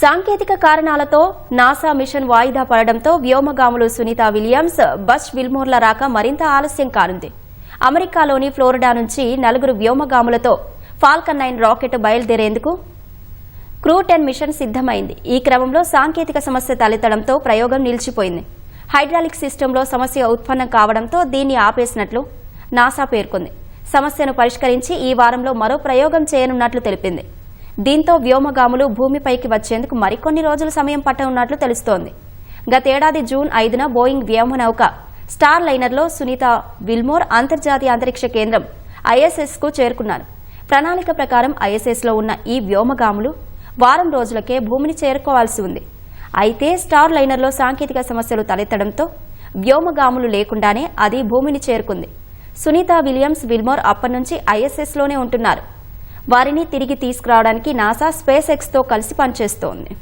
సాంకేతిక కారణాలతో NASA mission వాయిదా పడడంతో వ్యోమగాములు సునీత విలియమ్స్ బస్ విల్మోర్ల రాక మరింత ఆలస్యం కానుంది. అమెరికాలోని ఫ్లోరిడా నుంచి నలుగురు వ్యోమగాములతో ఫాల్కన్ నైన్ రాకెట్ బయలుదేరేందుకు క్రూ టెన్ మిషన్ సిద్దమైంది ఈ క్రమంలో సాంకేతిక సమస్య తలెత్తడంతో ప్రయోగం నిలిచిపోయింది. హైడ్రాలిక్ సిస్టంలో సమస్య ఉత్పన్నం కావడంతో దీన్ని ఆపేసినట్లు నాసా పేర్కొంది. సమస్యను పరిష్కరించి ఈ వారంలో మరో ప్రయోగం చేయనున్నట్లు తెలిపింది. దీంతో వ్యోమగాములు భూమిపైకి వచ్చేందుకు మరికొన్ని రోజుల సమయం పట్టనున్నట్లు తెలుస్తోంది. గతేడాది జూన్ ఐదున బోయింగ్ వ్యోమనౌక స్టార్ లైనర్లో సునీత విల్మోర్ అంతర్జాతీయ అంతరిక్ష కేంద్రం ఐఎస్ఎస్కు చేరుకున్నారు. ప్రణాళిక ప్రకారం ఐఎస్ఎస్లో ఉన్న ఈ వ్యోమగాములు వారం రోజులకే భూమిని చేరుకోవాల్సి ఉంది. అయితే స్టార్ లైనర్లో సాంకేతిక సమస్యలు తలెత్తడంతో వ్యోమగాములు లేకుండానే అది భూమిని చేరుకుంది. సునీత విలియమ్స్ విల్మోర్ అప్పటి నుంచి ఐఎస్ఎస్లోనే ఉంటున్నారు. వారిని తిరిగి తీసుకురావడానికి నాసా స్పేస్ ఎక్స్తో కలిసి పనిచేస్తోంది.